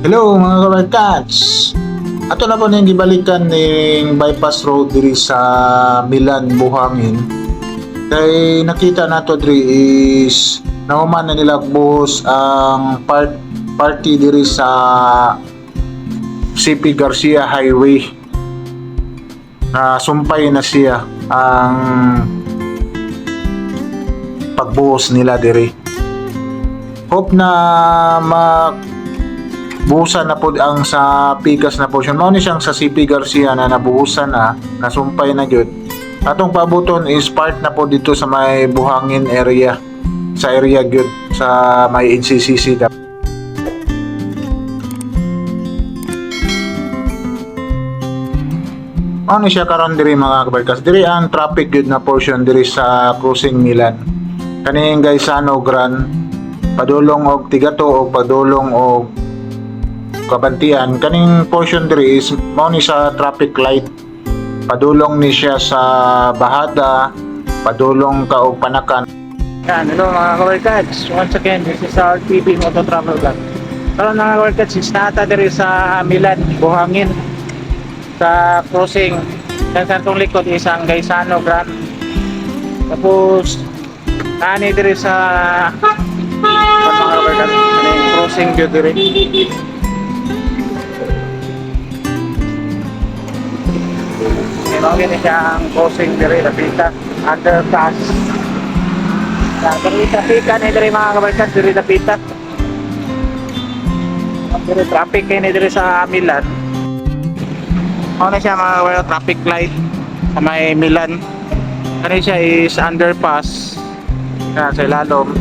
Hello mga kabarkats! Ato na po nang gibalikan ning bypass road diri sa Milan, Buhangin. Kay nakita nato diri is nahuman na nila buhos ang part party diri sa CP Garcia Highway. Na sumpay na siya ang pagbuhos nila diri. Hope na mak buhusan na po ang sa Pikas na portion. Mao ni siyang sa CP Garcia na nabuhusan na, nasumpay na gyud. Atong pabuton is part na po dito sa may Buhangin area. Sa area gyud sa may NCCC ni siya karon diri mga kabarkas. Diri ang traffic gyud na portion diri sa crossing Milan. Kaning Gaisano Gran padulong og Tigato og padulong og kabantian kaning portion diri is mao ni sa traffic light padulong ni siya sa bahada padulong ka og panakan Yan, hello mga kawarkats. Once again, this is our TV Moto Travel Vlog. Karon mga kawarkats, is nata diri sa Milan, Buhangin. Sa crossing, sa itong likod is ang Gaisano Grand. Tapos, nani diri sa mga yung crossing diri. Meron din siya ang crossing diri, napita, underpass. Ya, diri traffic ni diri mga kabarkas, diri napita. Ang diri traffic kay ni diri sa Milan. Ano siya mga kabarkas, traffic light sa may Milan. Kani siya is underpass. Kana sa ilalom.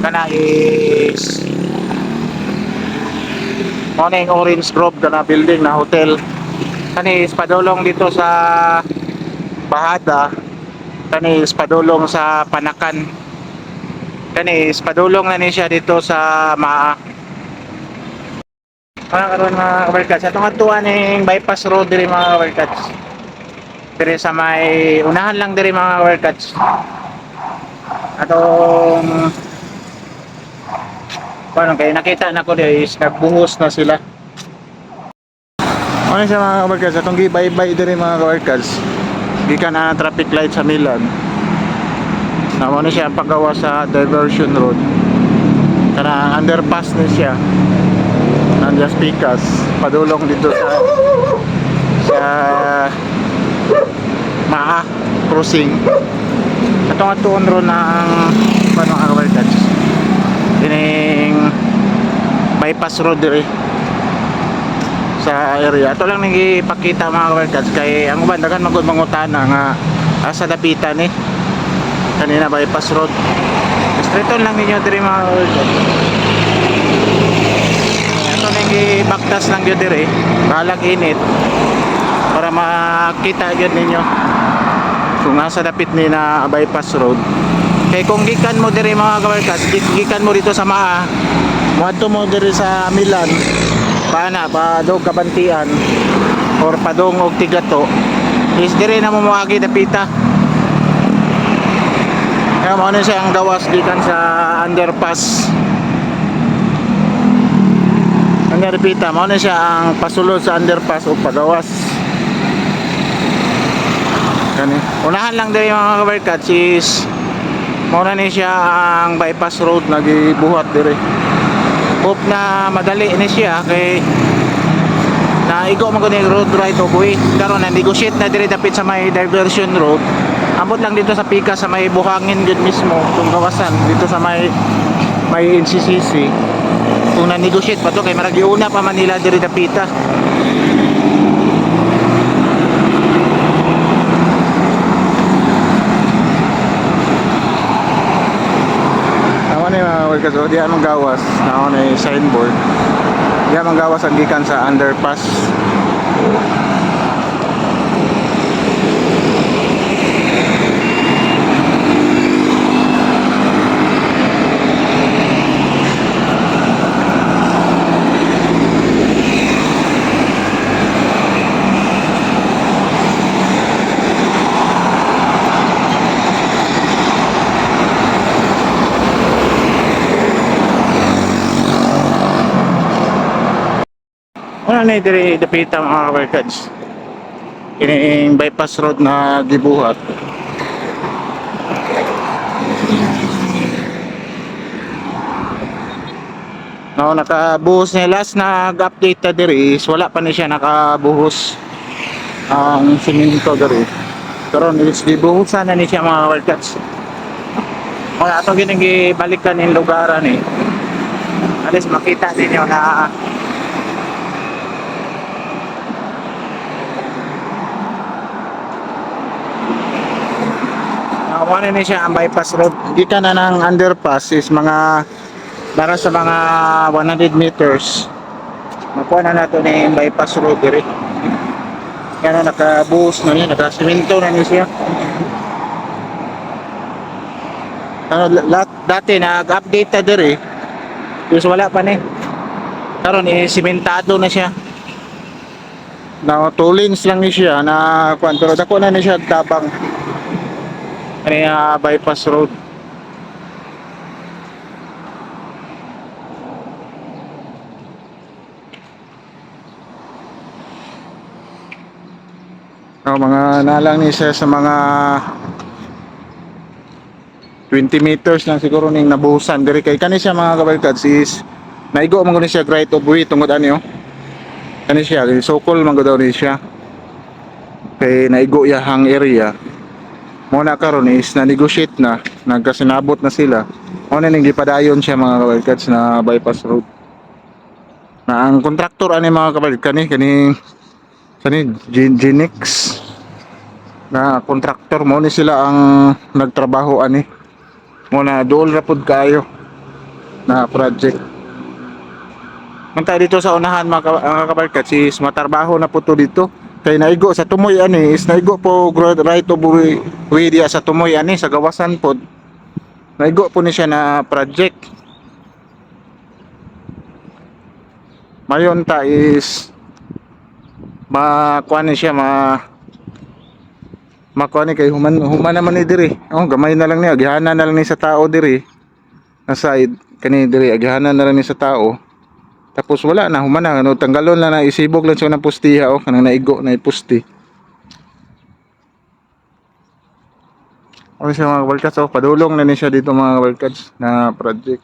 Kana is ano yung Orange Grove na building na hotel. Kani padulong dito sa Bahada. Kani padulong sa Panakan. Kani padulong na ni siya dito sa Maa. Mga karon mga kabarkats atong atuan ning bypass road diri mga kabarkats. Diri sa may unahan lang diri mga kabarkats. Atong paano kay nakita na ko diri is nagbuhos na sila ano siya mga kabarkas atong gibaybay diri mga kabarkas gikan na traffic light sa Milan. Na mo ni siya paggawa sa diversion road. Kana underpass ni siya. Nandiyan Pikas padulong dito sa sa Maa crossing. Atong atuon ng paano ang kabarkas dining bypass road diri sa area. Ito lang nang ipakita mga kabarkads kay ang uban daghan magud mangutana nga asa dapitan ni kanina bypass road. Straight on lang ninyo diri mga kabarkads. Ito nang ibaktas lang gyud diri. Balag init para makita gyud ninyo kung asa dapit ni na bypass road. Kay kung gikan mo diri mga kabarkads, gikan mo dito sa Maa, Muadto mo diri sa Milan, pana padog kabantian or padong og tigato is dire na mo moagi dapita kaya mo na siya ang gawas gikan sa underpass. Ang dapita mo na siya ang pasulod sa underpass o pagawas. Kani. Unahan lang dire mga kabarkats is mo na ni siya ang bypass road nagibuhat dire hope na madali ni siya kay na igo man ni road right of way karon na negotiate na dire dapit sa may diversion road. Ambot lang dito sa pika sa may buhangin gud mismo kung gawasan dito sa may may NCCC kung na negotiate pa to kay maragiuna pa Manila dire dapita Ako na yung mga workers, o di amang gawas, na ako yung signboard. Di amang gawas ang gikan sa underpass. Ano na diri dapita mga kabarkads. Kining bypass road na gibuhat. No, nakabuhos niya last nag-update ta diri is wala pa ni siya nakabuhos ang siminto diri. Pero is gibuhusan na ni siya mga kabarkads. Kaya ato ginang balikan yung lugaran eh. Least makita ninyo na Nakakuha na niya siya ang bypass road. Dito na ng underpass is mga para sa mga 100 meters. Makuha na nato na yung bypass road dire. Yan na nakabuhos na niya, nakasiminto na niya siya. Ano, dati nag-update ta dire. Tapos wala pa ni. Karon eh simentado na siya. Na two lang ni siya na kwan pero dako na ni siya tabang. Yung ah, bypass road. Oh, mga nalang ni siya sa mga 20 meters lang siguro ning nabuhusan diri kay kani siya mga kabarkads is naigo man gud siya right of way tungod ani oh. Kani siya sokol man gud daw ni siya. Kay naigo ya hang area. Mo na karon is na negotiate na, nagkasinabot na sila. Mo na ning gipadayon siya mga kabarkads na bypass road. Na ang kontraktor ani mga kabarkads kani kani kani Gen- Genix na kontraktor mo ni sila ang nagtrabaho ani mo na dool ra pud kayo na project man tayo dito sa unahan mga, ka- mga kabarkat si matarbaho na po to dito kay naigo sa tumoy ani is naigo po right of way, sa tumoy ani sa gawasan pod naigo po ni siya na project. Mayon ta is makuha ni siya ma makuha ni kay human human naman ni diri. Oh gamay na lang ni agihanan na lang ni sa tao diri. Na side kani diri agihanan na lang ni sa tao tapos wala na human na. Ano tanggalon na na isibog lang siya ng pustiha oh. Kanang naigo na ipusti Okay siya mga kabalkats oh? Padulong na ni siya dito mga kabalkats na project.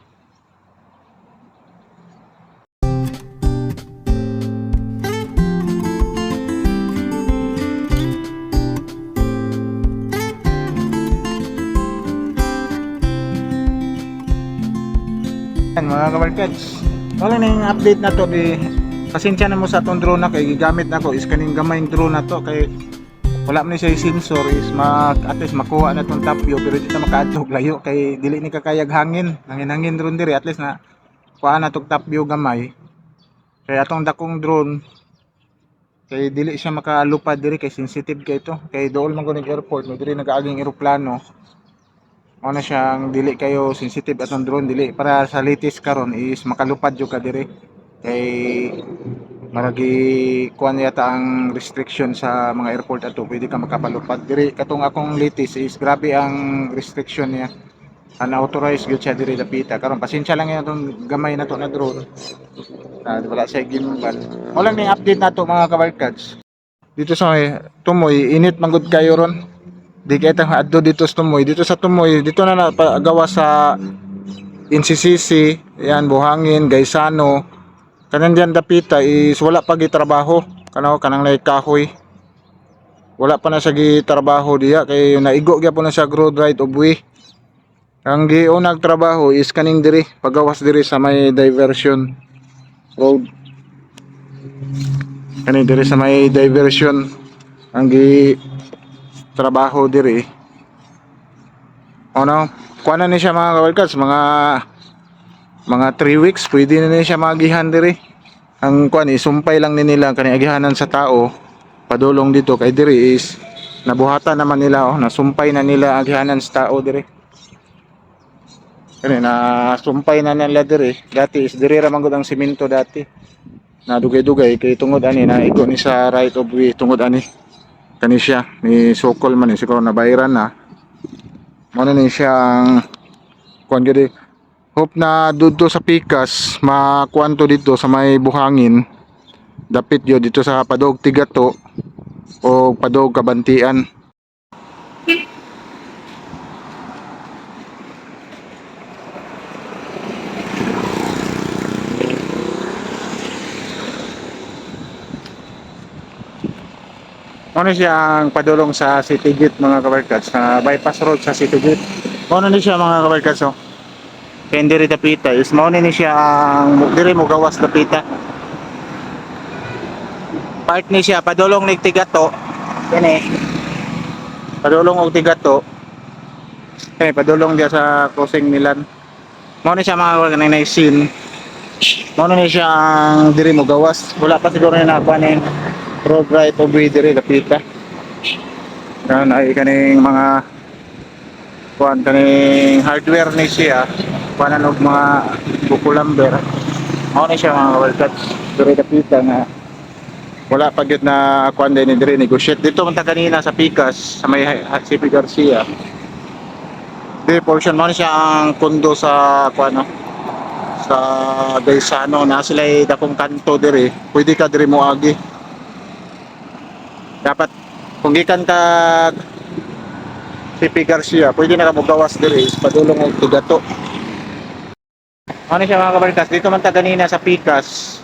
Yan mga kabarkads. Wala na yung update na to di pasensya na mo sa atong drone na kay gigamit na ko is kaning gamay yung drone na to. Kay wala man siya sensor is mag at least makuha na tong top view pero dito makaadtog layo. Kay dili ni kakayag hangin. Hangin hangin drone diri. At least na kuha na tong top view gamay. Kay atong dakong drone kay dili siya makalupad diri. Kay sensitive kay ito kay dool man airport no diri nagaaging eroplano Mao na siyang dili kayo sensitive atong drone dili. Para sa latest karon is makalupad jud ka diri kay maragi kuan yata ang restriction sa mga airport ato pwede ka makapalupad. Diri katong akong latest is grabe ang restriction niya. Unauthorized gyud siya diri dapita. Karon pasensya lang yan atong gamay na to na drone. Na wala siya gimbal. Mo lang ning update nato mga kabarkads. Dito sa tumoy init manggod kayo ron di kaya tang adto dito sa Tumoy. Dito sa Tumoy dito na napagawa sa NCCC yan Buhangin Gaisano. Kanan diyan dapita is wala pa gitrabaho. Kanaw kanang lay kahoy wala pa na sa gitrabaho diya. Kay naigo gyapon na sa road right of way. Ang giunag trabaho is kaning diri pagawas diri sa may diversion road. Kaning diri sa may diversion. Ang gi trabaho diri. Ano? Kuha na ni siya mga kabalkads mga mga 3 weeks pwede na ni siya magihan diri. Ang kuan isumpay lang ni nila kani agihanan sa tao padulong dito kay diri is nabuhatan naman nila oh nasumpay na nila agihanan sa tao diri. Kani na sumpay na nila diri. Dati is diri ra ang simento dati. Na dugay-dugay kay tungod ani na igo ni sa right of way tungod ani kani siya ni Sokol man ni siguro na bayaran na. Mo na ni siya ang kuan gid hope na dudto sa pikas makuan to dito sa may buhangin. Dapit yo dito sa Padog Tigato o Padog Kabantian. Ano siya ang padulong sa City Gate mga kabarkads, sa bypass road sa City Gate. Ano ni siya mga kabarkads oh. Kaya diri dapita is mao ni siya ang diri mo gawas dapita. Part ni siya padulong ni Tigato. Kani. Padulong og Tigato. Kani padulong dia sa crossing Milan. Mao ni siya mga kanay na scene. Mao ni siya ang diri mo gawas. Wala pa siguro na nakuha right of way diri dapita. Yan ay kaning mga kuan kaning hardware ni siya. Kuanan og mga buko lumber. Mao ni siya mga kabalkats. Diri dapita nga. Wala pa gyud na kuan din diri negotiate. Dito man ta kanina sa Picas sa may CP Garcia. Di portion mo siya ang kondo sa kuan no sa Gaisano. Na sila dakong kanto diri. Pwede ka diri moagi dapat kung gikan ka CP Garcia pwede na ka mogawas diri padulong og tugato ano siya mga kabalikas dito man ta kanina sa Picas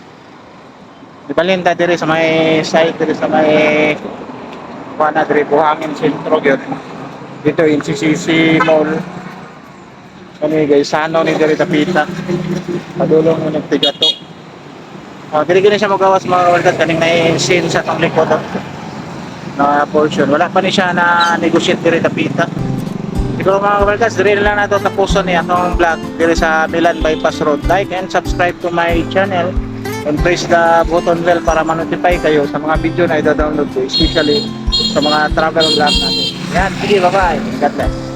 di balinda diri sa may site diri sa may kuana diri buhangin sentro gyud dito yung CCC Mall. Kani guys? Sano ni diri tapita padulong ng nagtigato Oh, dili gini siya magawas mga kabalikas kaning na scene sa tong likod oh na portion. Wala pa ni siya na negotiate diri tapita. Siguro mga kabalkas, diri na lang nato tapuson ni atong vlog diri sa Milan Bypass Road. Like and subscribe to my channel and press the button bell para ma-notify kayo sa mga video na i-download ko, especially sa mga travel vlog natin. Yan, sige, bye-bye. God bless.